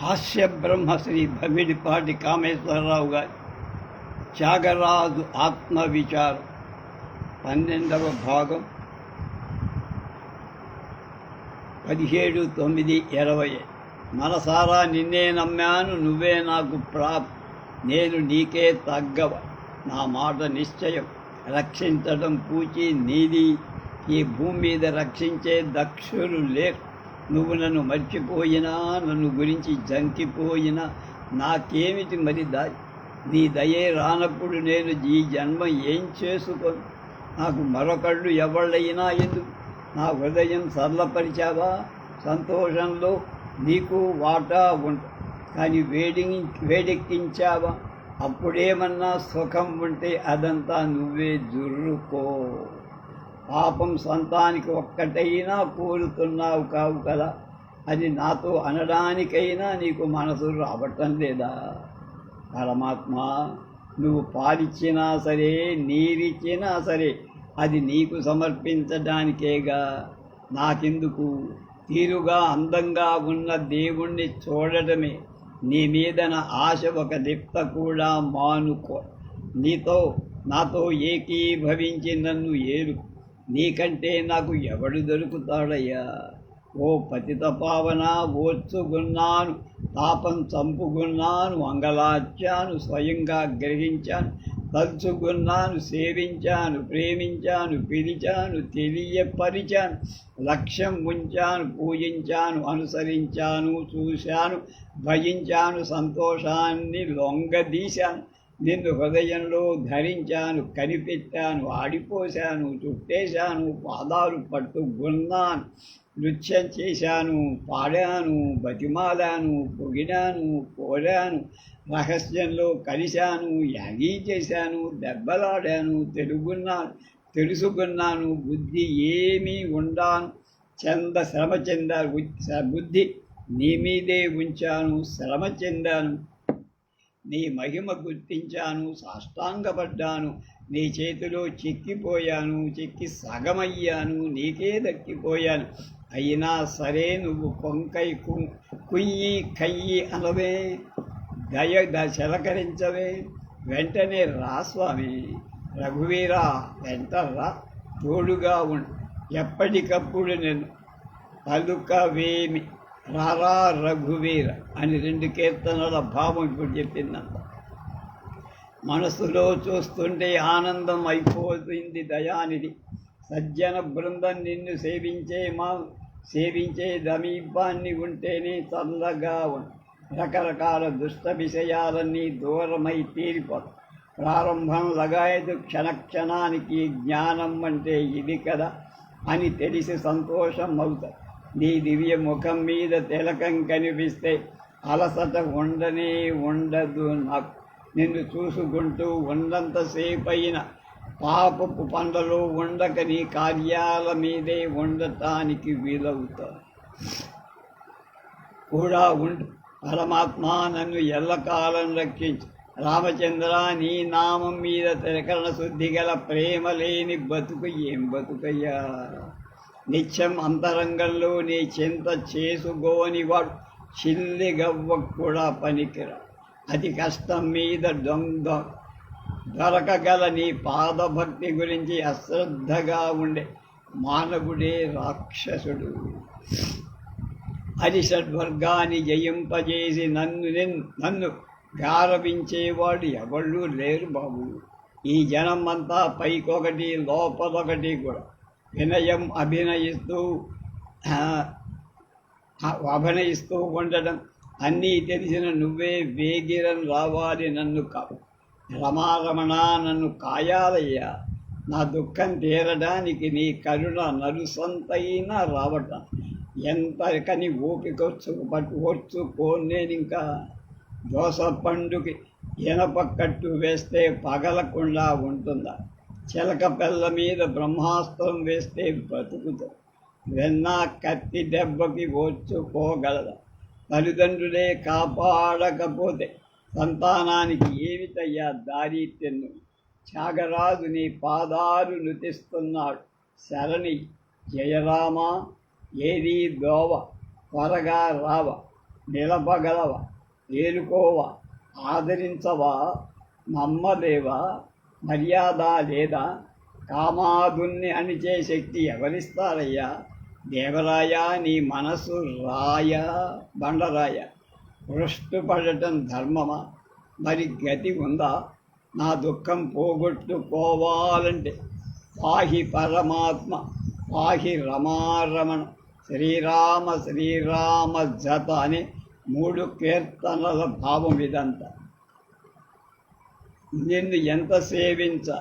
హాస్య బ్రహ్మశ్రీ భమిడిపాటి కామేశ్వరరావు గారి త్యాగరాజు ఆత్మవిచారం పన్నెండవ భాగం. పదిహేడు తొమ్మిది ఇరవై. మనసారా నిన్నే నమ్మాను నువ్వే నాకు ప్రాప్ నేను నీకే తగ్గవ. నా మాట నిశ్చయం. రక్షించడం పూచి నీది. ఈ భూమి మీద రక్షించే దక్షులు లేరు. నువ్వు నన్ను మర్చిపోయినా నన్ను గురించి జంకిపోయినా నాకేమిటి మరి ద నీ దయే రానప్పుడు నేను ఈ జన్మ ఏం చేసుకోను? నాకు మరొకళ్ళు ఎవళ్ళైనా ఎందుకు? నా హృదయం సరళపరిచావా? సంతోషంలో నీకు వాటా ఉంట కానీ వేడి వేడెక్కించావా? అప్పుడేమన్నా సుఖం ఉంటే అదంతా నువ్వే జుర్రుకో. పాపం సొంతానికి ఒక్కటైనా కోరుతున్నావు కావు కదా. అది నాతో అనడానికైనా నీకు మనసు రావటం లేదా? పరమాత్మ నువ్వు పాలిచ్చినా సరే నీరిచ్చినా సరే అది నీకు సమర్పించడానికేగా? నాకెందుకు? తీరుగా అందంగా ఉన్న దేవుణ్ణి చూడటమే. నీ మీద నా ఆశ ఒక లిప్త కూడా మానుకో. నీతో నాతో ఏకీభవించి నన్ను ఏలుకో. నీకంటే నాకు ఎవడు దొరుకుతాడయ్యా? ఓ పతిత పావన ఓర్చుకున్నాను తాపం చంపుకున్నాను అంగలార్చాను స్వయంగా గ్రహించాను తలుచుకున్నాను సేవించాను ప్రేమించాను పిలిచాను తెలియపరిచాను లక్ష్యం ఉంచాను పూజించాను అనుసరించాను చూశాను భజించాను సంతోషాన్ని లొంగదీశాను. నిన్ను హృదయంలో ధరించాను కనిపెట్టాను ఆడిపోశాను చుట్టేశాను పాదాలు పట్టుకున్నాను నృత్యం చేశాను పాడాను బతిమాలాను పొగిడాను కోరాను రహస్యంలో కలిశాను యాగీ చేశాను దెబ్బలాడాను తెలుగున్నాను తెలుసుకున్నాను బుద్ధి ఏమీ ఉండాను చంద శ్రమ చెందా బుద్ధి నీ మీదే ఉంచాను శ్రమ చెందాను నీ మహిమ గుర్తించాను సాష్టాంగపడ్డాను నీ చేతిలో చిక్కిపోయాను చిక్కి సగమయ్యాను నీకే దక్కిపోయాను. అయినా సరే నువ్వు కొంకై కు కుయ్యి కయ్యి అనవే దయ శలకరించవే. వెంటనే రా స్వామి. రఘువీరా వెంట రా తోడుగా ఉండు. ఎప్పటికప్పుడు నేను పలుకవేమి రారా రఘువీర అని రెండు కీర్తనల భావం ఇప్పుడు చెప్పిందంట మనసులో చూస్తుంటే ఆనందం అయిపోతుంది దయానిధి. సజ్జన బృందం నిన్ను సేవించే మా సేవించే దమీపాన్ని ఉంటేనే చల్లగా ఉంది రకరకాల దుష్ట విషయాలన్నీ దూరమై తీరిపోతాయి. ప్రారంభం లగాయదు క్షణక్షణానికి జ్ఞానం అంటే ఇది కదా అని తెలిసి సంతోషం అవుతాయి. నీ దివ్య ముఖం మీద తిలకం కనిపిస్తే అలసట ఉండనే ఉండదు నాకు. నిన్ను చూసుకుంటూ ఉన్నంతసేపైన పాపపు పండలు ఉండక నీ కార్యాల మీదే ఉండటానికి వీలవుతా కూడా ఉండు. పరమాత్మ నన్ను ఎల్లకాలం రక్షించు. రామచంద్ర నీ నామం మీద తిరకరణ శుద్ధి గల ప్రేమ లేని బతుకు ఏం బతుకయ్యా? నిత్యం అంతరంగంలో నీ చింత చేసుకోని వాడు గవ్వ కూడా పనికిరా. అతి కష్టం మీద దొంగ. దొరకగల నీ పాదభక్తి గురించి అశ్రద్ధగా ఉండే మానవుడే రాక్షసుడు. హరిషడ్వర్గాన్ని జయింపజేసి నన్ను నన్ను గారవించేవాడు ఎవళ్ళు లేరు బాబు. ఈ జనం అంతా పైకొకటి లోపలొకటి కూడా. వినయం అభినయిస్తూ అభినయిస్తూ ఉండడం అన్నీ తెలిసిన నువ్వే వేగిరం రావాలి నన్ను కా రమారమణ నన్ను కాయాలయ్యా. నా దుఃఖం తీరడానికి నీ కరుణ నరుసంతైనా రావటం. ఎంతకని ఓపికొచ్చు పట్టు ఓర్చుకో నేను ఇంకా దోస పండుకి ఇనపక్కట్టు వేస్తే పగలకుండా ఉంటుందా? చిలక పిల్ల మీద బ్రహ్మాస్త్రం వేస్తే బతుకుతుంది వెన్న కత్తి దెబ్బకి ఓర్చుకోగలదా. తల్లిదండ్రులే కాపాడకపోతే సంతానానికి ఏమిటయ్యా దారి తెన్ను త్యాగరాజు నీ పాదాలు నుతిస్తున్నాడు. శరణి జయరామ ఏది దోవ త్వరగా రావ నిలపగలవ ఏలుకోవా ఆదరించవా నమ్మలేవా? మర్యాద లేదా కామాదున్ని అణిచే శక్తి ఎవరిస్తారయ్యా? దేవరాయ నీ మనసు రాయ బండరాయ. పడటం ధర్మమా? మరి గతి ఉందా? నా దుఃఖం పోగొట్టుకోవాలంటే పాహి పరమాత్మ పాహి రమారమణ శ్రీరామ శ్రీరామ జత అని మూడు కీర్తనల భావం ఇదంతా. నిన్ను ఎంత సేవించ?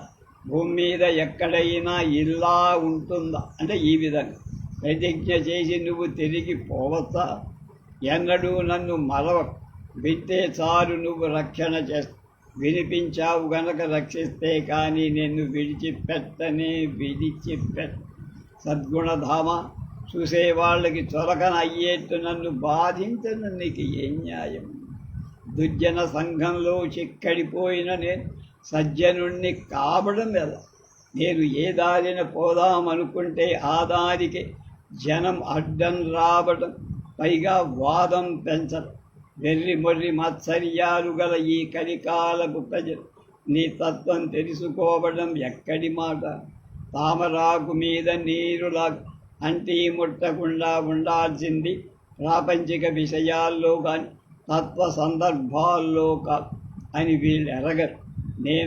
భూమి మీద ఎక్కడైనా ఇలా ఉంటుందా? అంటే ఈ విధంగా. ప్రతిజ్ఞ చేసి నువ్వు తిరిగి పోవచ్చా? ఎన్నడూ నన్ను మరవ వింటే చాలు నువ్వు రక్షణ చేస్తా. వినిపించావు గనక రక్షిస్తే కానీ నిన్ను విడిచిపెట్టనే విడిచిపెట్ట సద్గుణధామ చూసేవాళ్ళకి చొరకన అయ్యేట్టు నన్ను బాధించను నీకు ఏం న్యాయం దుర్జన సంఘంలో చిక్కడిపోయిన నేను సజ్జనుణ్ణి కావడం ఎలా? నేను ఏ దారిన పోదామనుకుంటే ఆ దారికి జనం అడ్డం రావడం పైగా వాదం పెంచడం. వెర్రి మొర్రి మత్సర్యాలు గల ఈ కలికాలకు ప్రజలు నీ తత్వం తెలుసుకోవడం ఎక్కడి మాట? తామరాకు మీద నీరులా అంటీ ముట్టకుండా ఉండాల్సింది ప్రాపంచిక విషయాల్లో కానీ తత్వ సందర్భాల్లో అని వీళ్ళు ఎరగరు.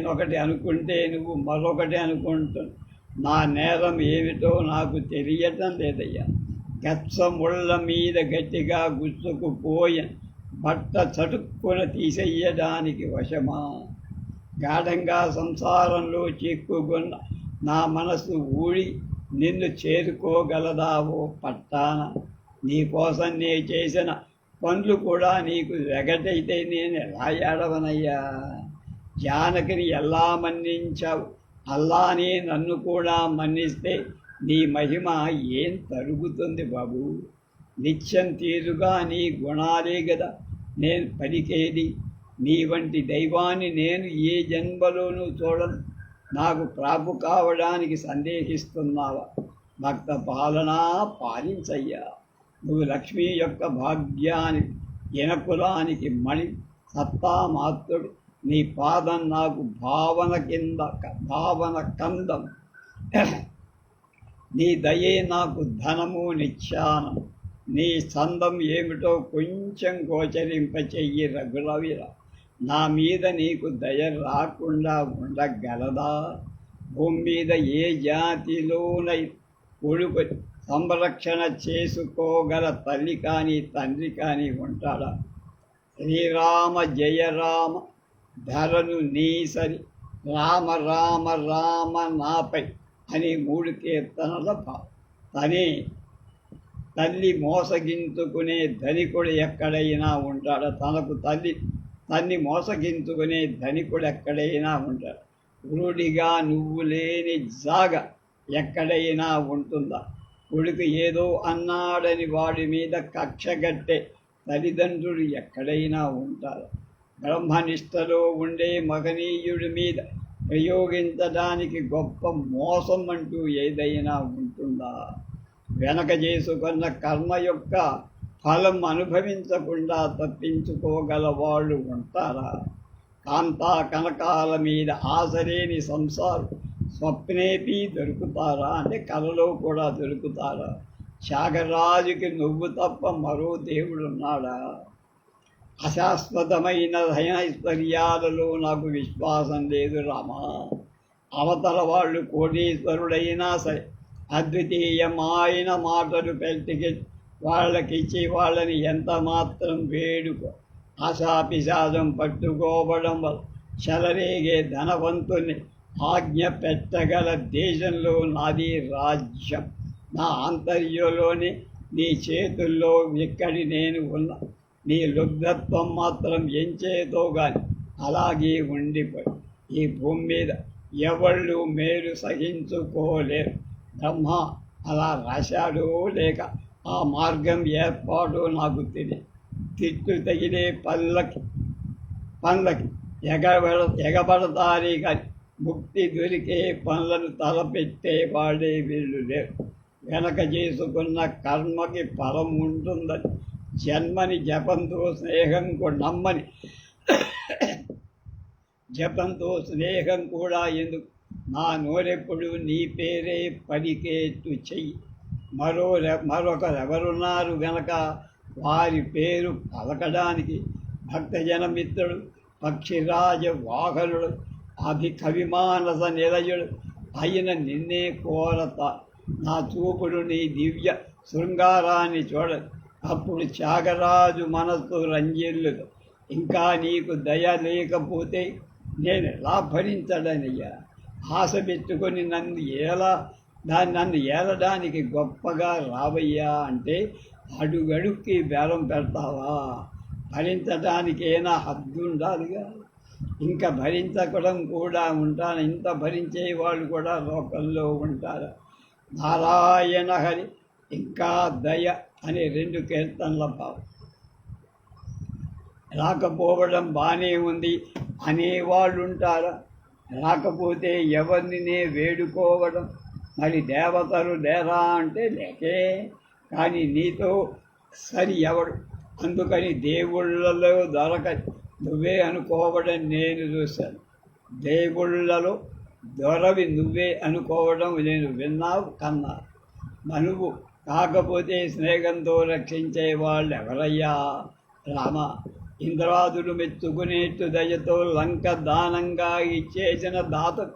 ఒకటి అనుకుంటే నువ్వు మరొకటి అనుకుంటున్నావు నా నేరం ఏమిటో నాకు తెలియటం లేదయ్యా. గచ్చ ముళ్ళ మీద గట్టిగా గుచ్చుకుపోయి బట్ట చటుక్కున తీసేయడానికి వశమా? గాఢంగా సంసారంలో చిక్కుకున్న నా మనసు ఊడి నిన్ను చేరుకోగలదావో పట్టాన? నీకోసం నే చేసిన పనులు కూడా నీకు వెగటైతే నేను ఎలా ఏడవనయ్యా? జానకిని ఎలా మన్నించావు? అల్లానే నన్ను కూడా మన్నిస్తే నీ మహిమ ఏం తరుగుతుంది బాబు? నిత్యం తీరుగా నీ గుణాలే కదా నేను పలికేది. నీ వంటి దైవాన్ని నేను ఏ జన్మలోనూ చూడను. నాకు ప్రాపు కావడానికి సందేహిస్తున్నావా? భక్త పాలన పాలించయ్యా. నువ్వు లక్ష్మీ యొక్క భాగ్యానికి ఇనకులానికి మణి సత్తా మాత్రుడు నీ పాదం నాకు భావన కింద భావన కందం. నీ దయే నాకు ధనము నిత్యానం నీ సందం ఏమిటో కొంచెం గోచరింప చెయ్యి రఘులవిర నా మీద నీకు దయ రాకుండా ఉండగలదా? భూమి మీద ఏ జాతిలోనై కొడుకు సంరక్షణ చేసుకోగల తల్లి కానీ తండ్రి కానీ ఉంటాడా? శ్రీరామ జయ రామ ధరను నీసరి రామ రామ రామ నాపై అని మూడు కీర్తనల తనే తల్లి మోసగించుకునే ధనికుడు ఎక్కడైనా ఉంటాడు? తనకు తల్లి తన్ని మోసగించుకునే ధనికుడు ఎక్కడైనా ఉంటాడు? గురుడిగా నువ్వు లేని జాగ ఎక్కడైనా ఉంటుందా? కొడుకు ఏదో అన్నాడని వాడి మీద కక్షగట్టే తల్లిదండ్రులు ఎక్కడైనా ఉంటారు. బ్రహ్మనిష్టలో ఉండే మగనీయుడి మీద ప్రయోగించడానికి గొప్ప మోసం అంటూ ఏదైనా ఉంటుందా? వెనక చేసుకున్న కర్మ యొక్క ఫలం అనుభవించకుండా తప్పించుకోగల వాళ్ళు ఉంటారా? కాంతా కనకాల మీద ఆశలేని సంసారం స్వప్నేపి దొరుకుతారా అంటే కలలో కూడా దొరుకుతారా? త్యాగరాజుకి నువ్వు తప్ప మరో దేవుడు ఉన్నాడా అశాశ్వతమైన ధైశ్వర్యాలలో నాకు విశ్వాసం లేదు రామా. అవతల వాళ్ళు కోటీశ్వరుడైనా సరే అద్వితీయమైన మాటలు పెట్టికి వాళ్ళకిచ్చి వాళ్ళని ఎంత మాత్రం వేడుకో. ఆశాపిశాదం పట్టుకోవడం వల్ల చెలరేగే ధనవంతుని ఆజ్ఞ పెట్టగల దేశంలో నాది రాజ్యం. నా ఆంతర్యంలోని నీ చేతుల్లో ఇక్కడి నేను ఉన్నా నీ లుబ్ధత్వం మాత్రం ఎంచేతో కానీ అలాగే ఉండిపోయి ఈ భూమి మీద ఎవళ్ళు మేలు సహించుకోలేరు. బ్రహ్మ అలా రాశాడు లేక ఆ మార్గం ఏర్పాటు నాకు తెలియదు తిట్టు తగిలే పళ్ళకి పళ్ళకి ఎగబడ ఎగబడతారే కానీ ముక్తి దొరికే పనులను తలపెట్టే వాడే వీళ్ళు లేరు వెనక చేసుకున్న కర్మకి ఫలం ఉంటుందని జన్మని జపంతో స్నేహం కూడా నమ్మని జపంతో స్నేహం కూడా ఎందుకు? నా నోరెప్పుడు నీ పేరే పలికేట్టు చెయ్యి. మరో మరొకరెవరున్నారు గనక వారి పేరు పలకడానికి భక్తజనమిత్రుడు పక్షిరాజ వాహనుడు అభికవిమానస నిలయుడు అయిన నిన్నే కోరత. నా చూపుడు నీ దివ్య శృంగారాన్ని చూడ. అప్పుడు త్యాగరాజు మనస్సు రంజిల్లుదు. ఇంకా నీకు దయ లేకపోతే నేను ఎలా భరించడనయ్యా ఆశ పెట్టుకొని నన్ను ఎలా దాన్ని నన్ను ఏలడానికి గొప్పగా రావయ్యా అంటే అడుగడుక్కి బేరం పెడతావా? భరించడానికైనా హద్దు ఉండాలిగా ఇంకా భరించకడం కూడా ఉంటాను. ఇంత భరించే వాళ్ళు కూడా లోకల్లో ఉంటారు. నారాయణ హరి ఇంకా దయ అనే రెండు కీర్తనల భావం. రాకపోవడం బాగానే ఉంది అనేవాళ్ళు ఉంటారా. రాకపోతే ఎవరిని వేడుకోవడం? మరి దేవతలు లేరా అంటే లేకే. కానీ నీతో సరి ఎవడు? అందుకని దేవుళ్ళలో దొరకదు నువ్వే అనుకోవడం నేను చూశాను. దేవుళ్ళలో దొరవి నువ్వే అనుకోవడం నేను విన్నావు కన్నా. మనువు కాకపోతే స్నేహంతో రక్షించే వాళ్ళు ఎవరయ్యా? రామ. ఇంద్రాదులు మెచ్చుకునేట్టు దయతో లంక దానంగా ఇచ్చేసిన దాత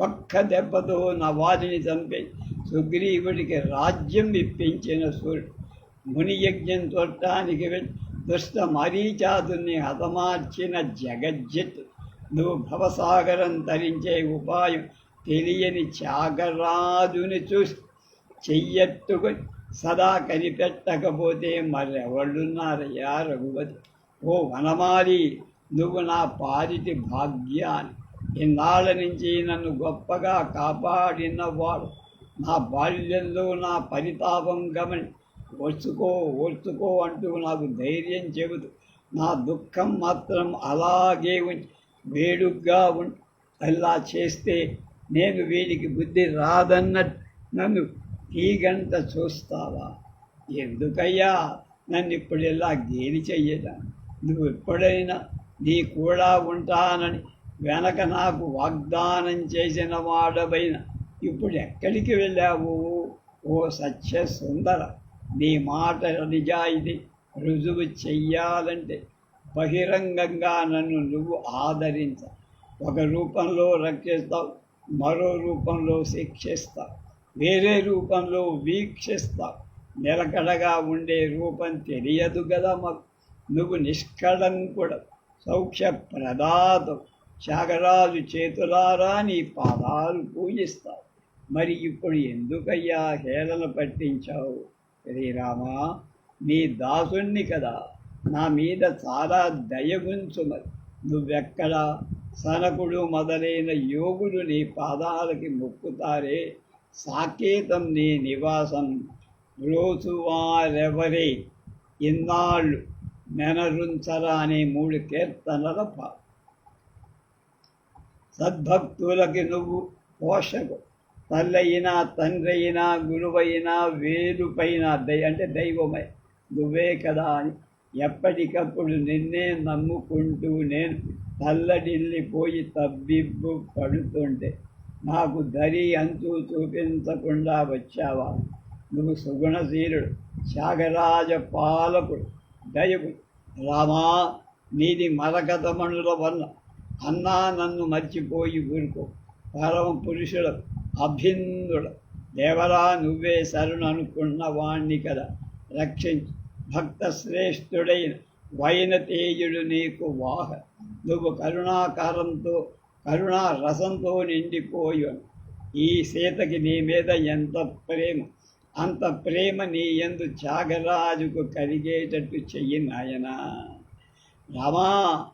ఒక్క దెబ్బతో నా వారిని చంపి సుగ్రీవుడికి రాజ్యం ఇప్పించిన సూర్యుడు. ముని యజ్ఞం చూడటానికి దుష్ట మరీచాదుని హతమార్చిన జగజ్జిత్ నువ్వు భవసాగరం తరించే ఉపాయం తెలియని త్యాగరాజుని చూసి చెయ్యెత్తుకుని సదా కనిపెట్టకపోతే మరెవళ్ళున్నారయ్యా రఘుపతి? ఓ వనమాలి నువ్వు నా పారితి భాగ్యాన్ని ఇన్నాళ్ళ నుంచి నన్ను గొప్పగా కాపాడినవాడు నా బాల్యంలో నా పరితాపం గమని ఓర్చుకో ఓర్చుకో అంటూ నాకు ధైర్యం చెబుతూ నా దుఃఖం మాత్రం అలాగే ఉంచి వేడుగ్గా ఉం అలా చేస్తే నేను వీడికి బుద్ధి రాదన్నట్టు నన్ను ఈ గంట చూస్తావా? ఎందుకయ్యా? నన్ను ఇప్పుడు ఇలా గేలి చెయ్యదా? నువ్వు ఎప్పుడైనా నీ కూడా ఉంటానని వెనక నాకు వాగ్దానం చేసిన వాడవైన ఇప్పుడు ఎక్కడికి వెళ్ళావు? ఓ సత్య సుందర నీ మాట నిజాయితీ రుజువు చెయ్యాలంటే బహిరంగంగా నన్ను నువ్వు ఆదరించ. ఒక రూపంలో రక్షిస్తావు మరో రూపంలో శిక్షిస్తావు వేరే రూపంలో వీక్షిస్తావు. నిలకడగా ఉండే రూపం తెలియదు కదా మాకు. నువ్వు నిష్కళంకుడ సౌఖ్య ప్రదాతం శాగరాజు చేతులారా నీ పాదాలు పూజిస్తావు. మరి ఇప్పుడు ఎందుకయ్యా హేళన పట్టించావు? శ్రీరామా నీ దాసుణ్ణి కదా. నా మీద చాలా దయగుంచుమది నువ్వెక్కడ? సనకుడు మొదలైన యోగులు నీ పాదాలకి మొక్కుతారే. సాకేతం నీ నివాసం రోజువారెవరే. ఇన్నాళ్ళు నెనరుంచరా అనే మూడు కీర్తనల పా సద్భక్తులకి నువ్వు పోషకు. తల్లయినా తండ్రైనా గురువైనా వేలుపైన దై అంటే దైవమై. నువ్వే కదా అని ఎప్పటికప్పుడు నిన్నే నమ్ముకుంటూ నేను తల్లడిల్లిపోయి తబ్బిబ్బు పడుతుంటే నాకు దరి అంతు చూపించకుండా వచ్చావా? నువ్వు సుగుణశీలుడు త్యాగరాజ పాలకుడు దయకుడు రామా నీది మరకథమణుల వల్ల అన్నా నన్ను మర్చిపోయి ఊరుకో. పరమ పురుషుడు అభిందుడు దేవరా నువ్వే శరణు అనుకున్న వాణ్ణి కదా రక్షించు. భక్త శ్రేష్ఠుడైన వైన తేజుడు నీకు వాహ. నువ్వు కరుణాకారంతో కరుణా రసంతో నిండిపోయి. ఈ సీతకి నీ మీద ఎంత ప్రేమ. అంత ప్రేమ నీ ఎందు త్యాగరాజుకు కలిగేటట్టు చెయ్యి నాయనా. రామా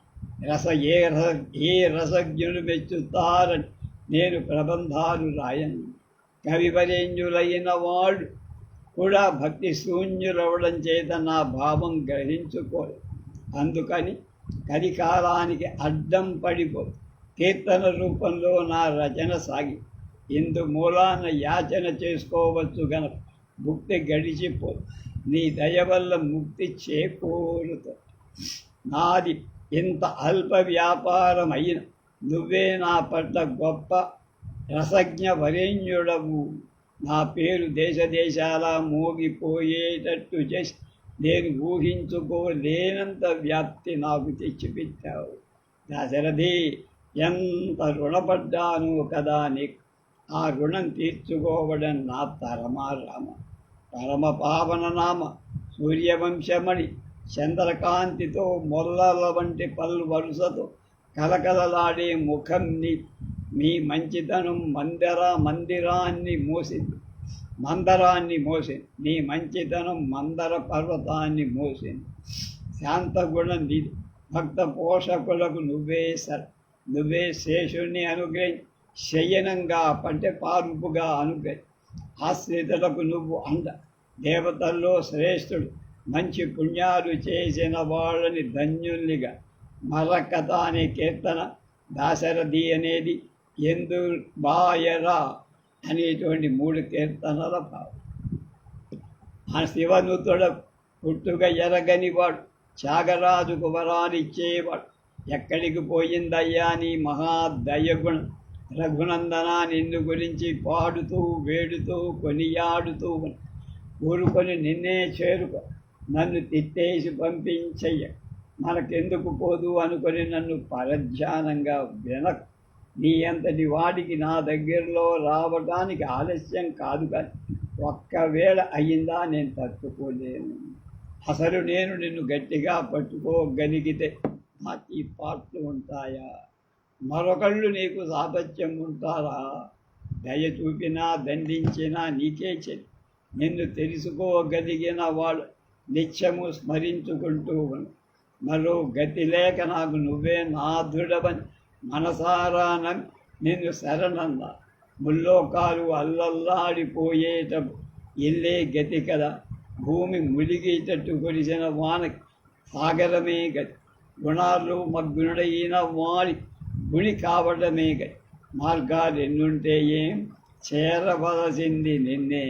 రస ఏ రస ఏ రసజ్ఞులు మెచ్చుతారని నేను ప్రబంధాలు రాయను. కవివరేంజులైన వాడు కూడా భక్తి శూన్యులవడం చేత నా భావం గ్రహించుకోరు అందుకని కలికాలానికి అడ్డం పడిపో. కీర్తన రూపంలో నా రచన సాగి. ఇందు మూలాన యాచన చేసుకోవచ్చు గన భుక్తి గడిచిపో. నీ దయ వల్ల ముక్తి చేకూరుతో. నాది ఇంత అల్ప వ్యాపారమైన నువ్వే నా పట్ల గొప్ప రసజ్ఞ వరేణ్యుడవు నా పేరు దేశ దేశాల మోగిపోయేటట్టు చేసి నేను ఊహించుకోలేనంత వ్యాప్తి నాకు తెచ్చిపెట్టావు. దశరథి ఎంత రుణపడ్డాను కదా నీకు? ఆ రుణం తీర్చుకోవడం నా తరమారామ పరమ పావన నామ. సూర్యవంశమణి చంద్రకాంతితో మొల్లల వంటి పలు వరుసతో కలకలలాడే ముఖంని మీ మంచితనం మందిర మందిరాన్ని మోసింది మందరాన్ని మోసింది నీ మంచితనం మందర పర్వతాన్ని మోసింది శాంతగుణ నీది భక్త పోషకులకు నువ్వే సర్ నువ్వే శేషుణ్ణి అనుగ్రహి శయనంగా అంటే పార్పుగా అనుగ్రహి ఆశ్రితులకు నువ్వు అండ దేవతల్లో శ్రేష్ఠుడు మంచి పుణ్యాలు చేసిన వాళ్ళని ధన్యుల్నిగా మరకథ అనే కీర్తన దాశరథి అనేది ఎందు బాయరా అనేటువంటి మూడు కీర్తనల భావం. ఆ శివనుతుడ పుట్టుక ఎరగని వాడు త్యాగరాజుకు వరాలిచ్చేవాడు ఎక్కడికి పోయిందయ్యా నీ మహాదయగుణం? రఘునందన నిన్ను గురించి పాడుతూ వేడుతూ కొనియాడుతూ ఊరుకొని నిన్నే చేరుకో. నన్ను తిట్టేసి పంపించయ్య. మనకెందుకు పోదు అనుకొని నన్ను పరధ్యానంగా వినకు నీ అంతటి వాడికి నా దగ్గరలో రావడానికి ఆలస్యం కాదు కానీ ఒక్కవేళ అయ్యిందా నేను తట్టుకోలేను. అసలు నేను నిన్ను గట్టిగా పట్టుకోగలిగితే నాకు ఈ పాటలు ఉంటాయా? మరొకళ్ళు నీకు సాపత్యం ఉంటారా? దయ చూపినా దండించినా నీకే చెల్లి. నిన్ను తెలుసుకోగలిగిన వాడు నిత్యము స్మరించుకుంటూ ఉన్నా మరో గతి లేక నాకు నువ్వే నాథుడవని మనసారాన నిన్ను శరణంద ముల్లోకాలు అల్లల్లాడిపోయేట ఇల్లే గతి కదా. భూమి ములిగేటట్టు కొలిసిన వానకి సాగరమే గతి గుణాలు మగ్గునుడైన వాడి గుణి కావడమే గతి మార్గాలు ఎన్నుంటే ఏం? చేరవలసింది నిన్నే.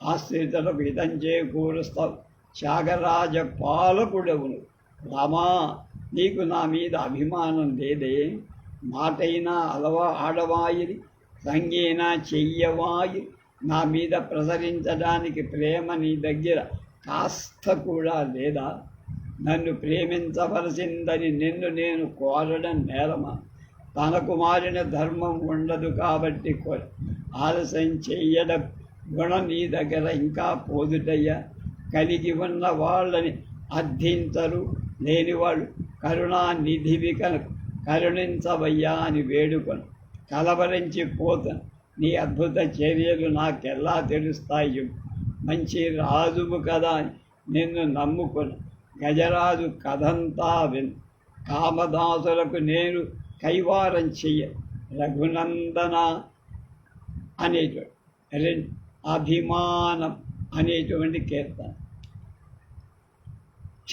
ఆశ్రితలకు హితం చేకూరుస్తావు త్యాగరాజ పాలకుడవును రామా నీకు నా మీద అభిమానం లేదే. మాటైనా అలవా ఆడవాయిరి సంగీనా చెయ్యవాయి నా మీద ప్రసరించడానికి ప్రేమ నీ దగ్గర కాస్త కూడా లేదా? నన్ను ప్రేమించవలసిందని నిన్ను నేను కోరడం నేరమా? తనకు మారిన ధర్మం ఉండదు కాబట్టి ఆలస్యం చెయ్యడం గుణం నీ దగ్గర ఇంకా పోదుటయ్యా. కలిగి ఉన్న వాళ్ళని అర్థించరు. లేనివాడు కరుణానిధివి కనుక కరుణించవయ్యా అని వేడుకొను. కలవరించి పోతను నీ అద్భుత చర్యలు నాకెల్లా తెలుస్తాయి. మంచి రాజువు కదా అని నిన్ను నమ్ముకొని. గజరాజు కథంతా విను. కామదాసులకు నేను కైవారం చెయ్య. రఘునందన అనేటువంటి రెండు అభిమానం అనేటువంటి కీర్తన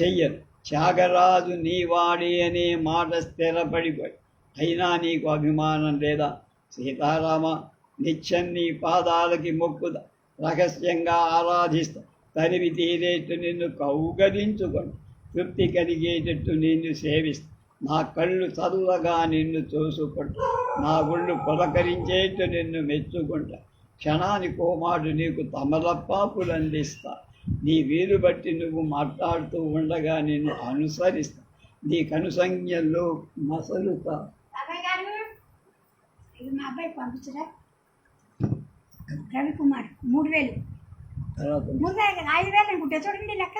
చెయ్యను. త్యాగరాజు నీవాడి అనే మాట స్థిరపడిపోయి అయినా నీకు అభిమానం లేదా? సీతారామ నిత్యం నీ పాదాలకి మొక్కుదా రహస్యంగా ఆరాధిస్తా. తరివి తీరేట్టు నిన్ను కౌగలించుకొని తృప్తి కలిగేటట్టు నిన్ను సేవిస్తా. నా కళ్ళు చల్లగా నిన్ను చూసుకుంటా. నా గుళ్ళు పులకరించేట్టు నిన్ను మెచ్చుకుంటా. క్షణానికి కోమాడు మాట నీకు తమలపాకులు అందిస్తా నీ వీలు బట్టి నువ్వు మాట్లాడుతూ ఉండగా నిన్ను అనుసరిస్తా. నీ కనుసంజ్ఞల్లో మసలుతా. ఇది మా అబ్బాయి పంపించరా? రవికుమార్ మూడు వేలు. తర్వాత మూడు వేలు ఐదు వేలు అనుకుంటే. చూడండి లెక్క.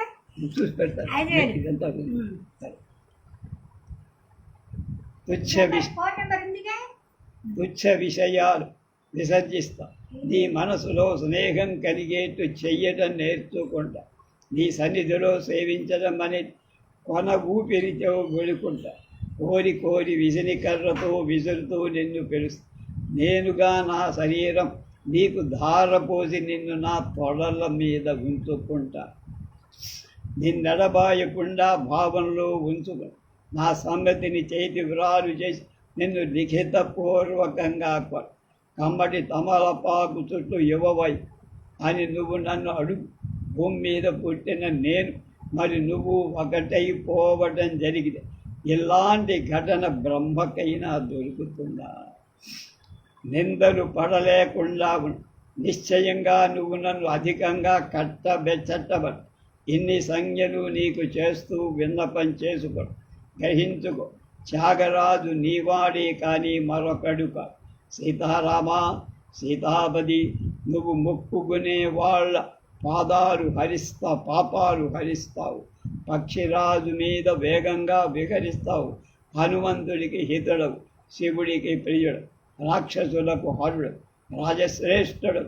ఐదు వేలు. తుచ్చ విషయాలు. విసర్జిస్తా. నీ మనసులో స్నేహం కలిగేట్టు చెయ్యటం నేర్చుకుంటా. నీ సన్నిధిలో సేవించడం అనే కొన ఊపిరితో గొడుకుంటా కోరి కోరి విసిని కర్రతో విసురుతూ నిన్ను పిలుస్తా. నేనుగా నా శరీరం నీకు ధారపోసి నిన్ను నా తొడల మీద ఉంచుకుంటా. నిన్నడబాయకుండా భావంలో ఉంచుకు. నా సంగతిని చేతి వ్రాలు చేసి నిన్ను లిఖితపూర్వకంగా కొట్ట కమ్మటి తమలపాకు చుట్టూ ఇవ్వవై అని నువ్వు నన్ను అడుగు. భూమి మీద పుట్టిన నేను మరి నువ్వు ఒకటైపోవటం జరిగింది ఇలాంటి ఘటన బ్రహ్మకైనా దొరుకుతుందా? నిందలు పడలేకుండా నిశ్చయంగా నువ్వు నన్ను అధికంగా కట్టబెచ్చట్టబడు ఇన్ని సంజ్ఞలు నీకు చేస్తూ విన్నపం చేసుకో గ్రహించుకో. త్యాగరాజు నీవాడే కానీ మరొకడు కాదు. సీతారామ సీతాపది నువ్వు మొక్కుకునే వాళ్ళ పాదాలు హరిస్తా పాపాలు హరిస్తావు. పక్షిరాజు మీద వేగంగా విహరిస్తావు. హనుమంతుడికి హితుడవు శివుడికి ప్రియుడు రాక్షసులకు హరుడు రాజశ్రేష్ఠుడు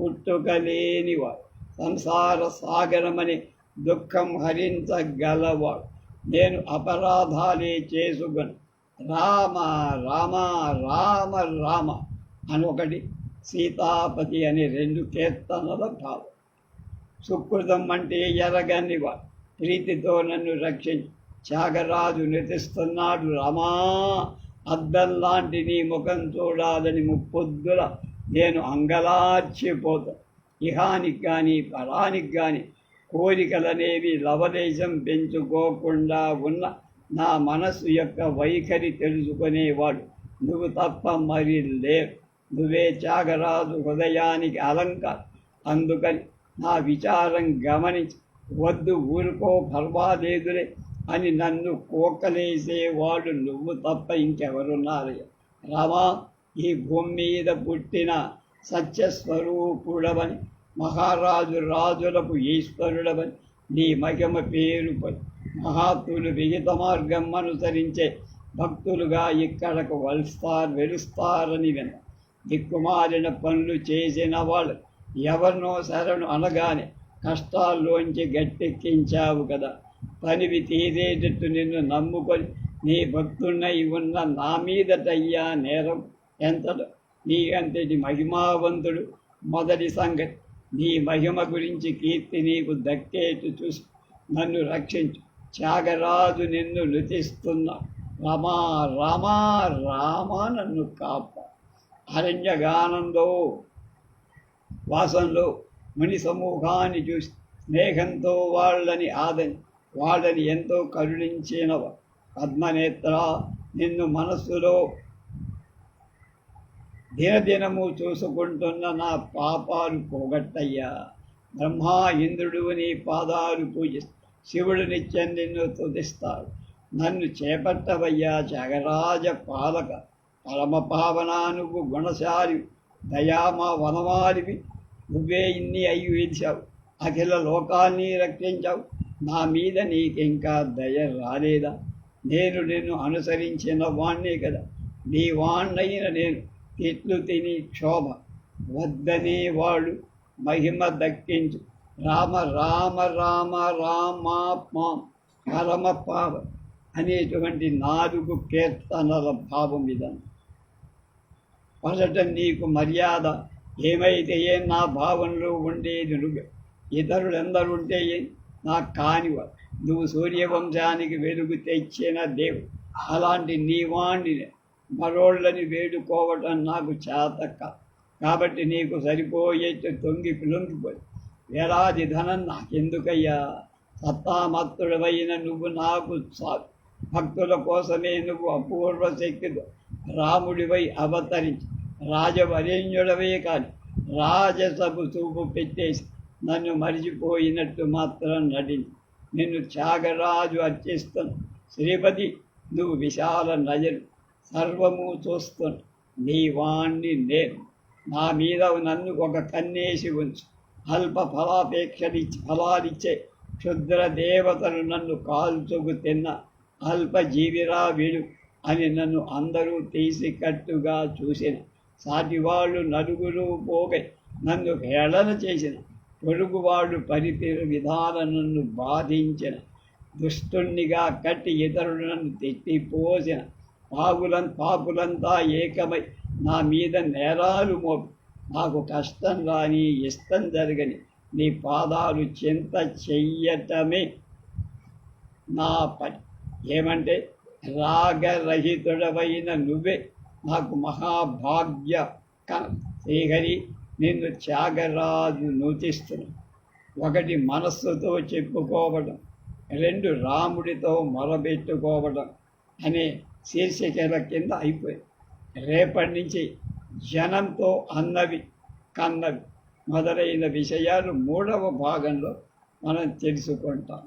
పుట్టుకలేనివాడు సంసార సాగరమని దుఃఖం హరించగలవాడు. నేను అపరాధాలే చేసుకుని. రామ రామ రామ రామ అని ఒకటి సీతాపతి అనే రెండు కీర్తనల భావం సుకృతం అంటే ఎరగనివా ప్రీతితో నన్ను రక్షించి. త్యాగరాజు నటిస్తున్నాడు రమా అద్దం లాంటి నీ ముఖం చూడాలని ముప్పొద్దుల నేను అంగలార్చిపోతా ఇహానికి కానీ పరానికి కానీ కోరికలనేవి లవదేశం పెంచుకోకుండా ఉన్న నా మనసు యొక్క వైఖరి తెలుసుకునేవాడు. నువ్వు తప్ప మరి లేవు నువ్వే త్యాగరాజు హృదయానికి అలంకారం అందుకని నా విచారం గమనించి. వద్దు ఊరుకో పర్వాలేదులే అని నన్ను కోకలేసేవాడు నువ్వు తప్ప ఇంకెవరున్నారు. రామా ఈ భూమి మీద పుట్టిన సత్యస్వరూపుడవని మహారాజు రాజులకు ఈశ్వరుడవని నీ మహిమ పేరు పని మహాత్ములు విహిత మార్గం అనుసరించే భక్తులుగా ఇక్కడకు వలుస్తారు వెలుస్తారని విన్న దిక్కుమారిన పనులు చేసిన వాళ్ళు ఎవరినో శరణు అనగానే కష్టాల్లోంచి గట్టెక్కించావు కదా. పనివి తీరేటట్టు నిన్ను నమ్ముకొని నీ భక్తున్నై ఉన్న నా మీదటయ్యా నేరం ఎంతడు నీ అంతటి మహిమావంతుడు మొదటి సంగతి. నీ మహిమ గురించి కీర్తి నీకు దక్కేట్టు చూసి నన్ను రక్షించు. త్యాగరాజు నిన్ను నృతిస్తున్నా రమా రామా రామా నన్ను కాప. అరణ్యగానందో వాసంలో ముని సమూహాన్ని చూసి స్నేహంతో వాళ్ళని ఆదని వాళ్ళని ఎంతో కరుణించినవ పద్మనేత్ర నిన్ను మనస్సులో దినదినము చూసుకుంటున్న నా పాపాలు పోగొట్టయ్యా. బ్రహ్మా ఇంద్రుడు నీ పాదాలు పూజిస్తా శివుడు నిత్యం నిన్ను తుదిస్తాడు నన్ను చేపట్టవయ్యా జగరాజ పాలక పరమ పావనా గుణశాలి దయామా వనమాలివి నువ్వే ఇన్ని అయ్యి వేశావు అఖిల లోకాన్ని రక్షించావు. నా మీద నీకింకా దయ రాలేదా? నేను నిన్ను అనుసరించిన వాణ్ణే కదా. నీ వాణ్ణైన నేను తిట్లు తిని క్షోభ. వద్దనే వాడు మహిమ దక్కించు రామ రామ రామ రామాత్మా పరమ పావ అనేటువంటి నాలుగు కీర్తనల భావం ఇదని మొదట నీకు మర్యాద ఏమైతే ఏం నా భావంలో ఉండేది నువ్వు. ఇతరులందరుంటే నాకు కానివాడు నువ్వు సూర్యవంశానికి వెలుగు తెచ్చిన దేవుడు అలాంటి నీవాణ్ణి మరోళ్ళని వేడుకోవటం నాకు చేత కాబట్టి నీకు సరిపోయేట్టు తొంగి లొంగిపోయి వేలాది ధనం నాకెందుకయ్యా సత్తామత్తుడవైన నువ్వు నాకు భక్తుల కోసమే నువ్వు అపూర్వ శక్తితో రాముడివై అవతరించి రాజవరేణ్యుడవే కాని రాజసభు చూపు పెట్టేసి నన్ను మరిచిపోయినట్టు మాత్రం నటించి. నిన్ను త్యాగరాజు అర్చిస్తాను. శ్రీపతి నువ్వు విశాల నజరు సర్వము చూస్తాను. నీ వాణ్ణి నేను నా మీద నన్ను ఒక కన్నేసి ఉంచు. అల్ప ఫలాపేక్షని ఫలాలిచ్చే క్షుద్ర దేవతను నన్ను కాల్చుకు తిన్న అల్ప జీవిరా వీడు అని నన్ను అందరూ తీసి కట్టుగా చూసిన. సాటివాళ్ళు నలుగురు పోగై నన్ను హేళన చేసిన. పొరుగువాళ్ళు పనితీరు విధానం నన్ను బాధించిన. దుష్టుణ్ణిగా కట్టి ఇతరులు నన్ను తిట్టిపోసిన పాగులం పాపులంతా ఏకమై నా మీద నేరాలు మోపి నాకు కష్టం రాని ఇష్టం జరగని నీ పాదాలు చింత చెయ్యటమే నా పని. ఏమంటే రాగరహితుడవైన నువ్వే నాకు మహాభాగ్య శ్రీహరి నిన్ను త్యాగరాజు నూతిస్తున్నాను ఒకటి మనస్సుతో చెప్పుకోవడం రెండు రాముడితో మొరబెట్టుకోవడం అనే శీర్షికల కింద అయిపోయింది. రేపటి నుంచి జనంతో అన్నవి కన్నవి మొదలైన విషయాలు మూడవ భాగంలో మనం తెలుసుకుంటాం.